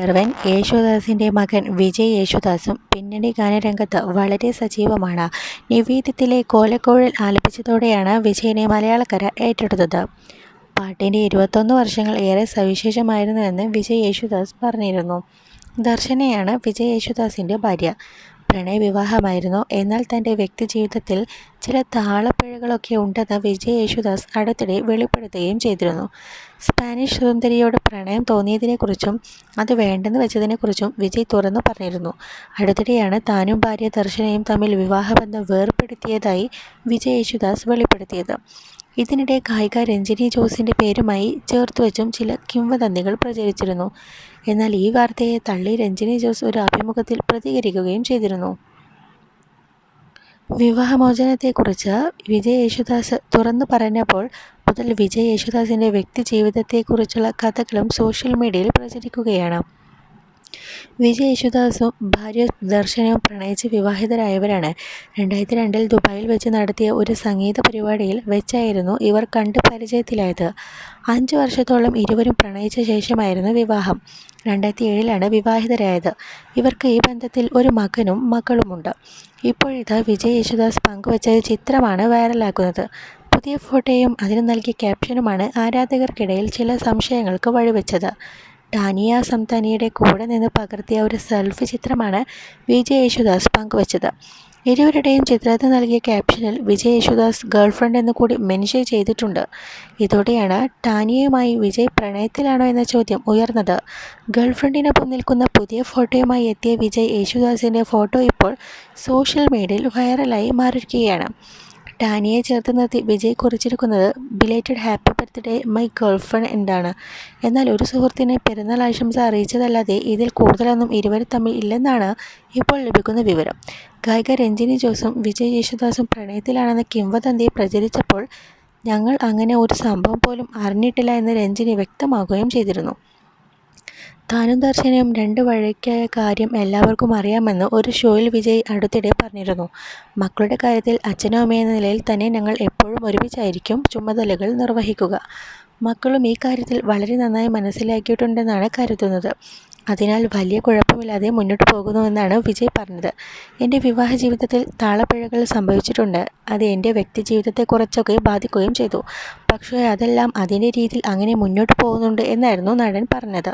സർവൻ യേശുദാസിന്റെ മകൻ വിജയ് യേശുദാസും പിന്നണി ഗാനരംഗത്ത് വളരെ സജീവമാണ്. നിവേദ്യത്തിലെ കോലക്കോഴൽ ആലപിച്ചതോടെയാണ് വിജയനെ മലയാളക്കര ഏറ്റെടുത്തത്. പാട്ടിന്റെ ഇരുപത്തൊന്ന് വർഷങ്ങൾ ഏറെ സവിശേഷമായിരുന്നുവെന്ന് വിജയ് യേശുദാസ് പറഞ്ഞിരുന്നു. ദർശനയാണ് വിജയ് യേശുദാസിന്റെ ഭാര്യ. പ്രണയവിവാഹമായിരുന്നു. എന്നാൽ തന്റെ വ്യക്തിജീവിതത്തിൽ ചില താളപ്പിഴകളൊക്കെ ഉണ്ടെന്ന് വിജയ് യേശുദാസ് അടുത്തിടെ വെളിപ്പെടുത്തുകയും ചെയ്തിരുന്നു. സ്പാനിഷ് സുന്ദരിയോട് പ്രണയം തോന്നിയതിനെക്കുറിച്ചും അത് വേണ്ടെന്ന് വെച്ചതിനെക്കുറിച്ചും വിജയ് തുറന്നു പറഞ്ഞിരുന്നു. അടുത്തിടെയാണ് താനും ഭാര്യ ദർശനയും തമ്മിൽ വിവാഹബന്ധം വേർപ്പെടുത്തിയതായി വിജയ് യേശുദാസ് വെളിപ്പെടുത്തിയത്. ഇതിനിടെ ഗായിക രഞ്ജിനി ജോസിന്റെ പേരുമായി ചേർത്ത് വെച്ചും ചില കിംവദന്തികൾ പ്രചരിച്ചിരുന്നു. എന്നാൽ ഈ വാർത്തയെ തള്ളി രഞ്ജിനി ജോസ് ഒരു അഭിമുഖത്തിൽ പ്രതികരിക്കുകയും ചെയ്തിരുന്നു. വിവാഹമോചനത്തെക്കുറിച്ച് വിജയ് യേശുദാസ് തുറന്നു പറഞ്ഞപ്പോൾ മുതൽ വിജയ് യേശുദാസിന്റെ വ്യക്തി ജീവിതത്തെക്കുറിച്ചുള്ള കഥകളും സോഷ്യൽ മീഡിയയിൽ പ്രചരിക്കുകയാണ്. വിജയ് യേശുദാസും ഭാര്യ ദർശനയും പ്രണയിച്ച് വിവാഹിതരായവരാണ്. രണ്ടായിരത്തി രണ്ടിൽ ദുബായിൽ വെച്ച് നടത്തിയ ഒരു സംഗീത പരിപാടിയിൽ വെച്ചായിരുന്നു ഇവർ കണ്ട് പരിചയത്തിലായത്. അഞ്ച് വർഷത്തോളം ഇരുവരും പ്രണയിച്ച ശേഷമായിരുന്നു വിവാഹം. രണ്ടായിരത്തി ഏഴിലാണ് വിവാഹിതരായത്. ഇവർക്ക് ഈ ബന്ധത്തിൽ ഒരു മകനും മകളുമുണ്ട്. ഇപ്പോഴിതാ വിജയ് യേശുദാസ് പങ്കുവച്ച ചിത്രമാണ് വൈറലാക്കുന്നത് പുതിയ ഫോട്ടോയും അതിന് നൽകിയ ക്യാപ്ഷനുമാണ് ആരാധകർക്കിടയിൽ ചില സംശയങ്ങൾക്ക് വഴിവെച്ചത്. ടാനിയ സംതാനിയുടെ കൂടെ നിന്ന് പകർത്തിയ ഒരു സെൽഫി ചിത്രമാണ് വിജയ് യേശുദാസ് പങ്കുവച്ചത്. ഇരുവരുടെയും ചിത്രത്തിൽ നൽകിയ ക്യാപ്ഷനിൽ വിജയ് യേശുദാസ് ഗേൾഫ്രണ്ട് എന്ന് കൂടി മെൻഷൻ ചെയ്തിട്ടുണ്ട്. ഇതോടെയാണ് ടാനിയയുമായി വിജയ് പ്രണയത്തിലാണോ എന്ന ചോദ്യം ഉയർന്നത്. ഗേൾഫ്രണ്ടിനൊപ്പം നിൽക്കുന്ന പുതിയ ഫോട്ടോയുമായി എത്തിയ വിജയ് യേശുദാസിന്റെ ഫോട്ടോ ഇപ്പോൾ സോഷ്യൽ മീഡിയയിൽ വൈറലായി മാറിയിരിക്കുകയാണ്. ടാനിയയെ ചേർത്ത് നിർത്തി Vijay കുറിച്ചിരിക്കുന്നത് belated happy birthday my girlfriend എന്താണ് എന്നാൽ ഒരു സുഹൃത്തിനെ പെരുന്നാൾ ആശംസ അറിയിച്ചതല്ലാതെ ഇതിൽ കൂടുതലൊന്നും ഇരുവരും തമ്മിൽ ഇല്ലെന്നാണ് ഇപ്പോൾ ലഭിക്കുന്ന വിവരം. ഗായിക രഞ്ജിനി ജോസും വിജയ് യേശുദാസും പ്രണയത്തിലാണെന്ന കിംവദന്തി പ്രചരിച്ചപ്പോൾ ഞങ്ങൾ അങ്ങനെ ഒരു സംഭവം പോലും അറിഞ്ഞിട്ടില്ല എന്ന് രഞ്ജിനി വ്യക്തമാക്കുകയും ചെയ്തിരുന്നു. താനും ദർശനയും രണ്ട് വഴിക്കായ കാര്യം എല്ലാവർക്കും അറിയാമെന്ന് ഒരു ഷോയിൽ വിജയ് അടുത്തിടെ പറഞ്ഞിരുന്നു. മക്കളുടെ കാര്യത്തിൽ അച്ഛനും അമ്മയെന്ന നിലയിൽ തന്നെ ഞങ്ങൾ എപ്പോഴും ഒരുമിച്ചായിരിക്കും ചുമതലകൾ നിർവഹിക്കുക. മക്കളും ഈ കാര്യത്തിൽ വളരെ നന്നായി മനസ്സിലാക്കിയിട്ടുണ്ടെന്നാണ് കരുതുന്നത്. അതിനാൽ വലിയ കുഴപ്പമില്ലാതെ മുന്നോട്ട് പോകുന്നുവെന്നാണ് വിജയ് പറഞ്ഞത്. എന്റെ വിവാഹ ജീവിതത്തിൽ താളപ്പിഴകൾ സംഭവിച്ചിട്ടുണ്ട്. അത് എന്റെ വ്യക്തി ജീവിതത്തെ കുറച്ചൊക്കെ ബാധിക്കുകയും ചെയ്തു. പക്ഷേ അതെല്ലാം അതിന്റെ രീതിയിൽ അങ്ങനെ മുന്നോട്ട് പോകുന്നുണ്ട് എന്നായിരുന്നു നടൻ പറഞ്ഞത്.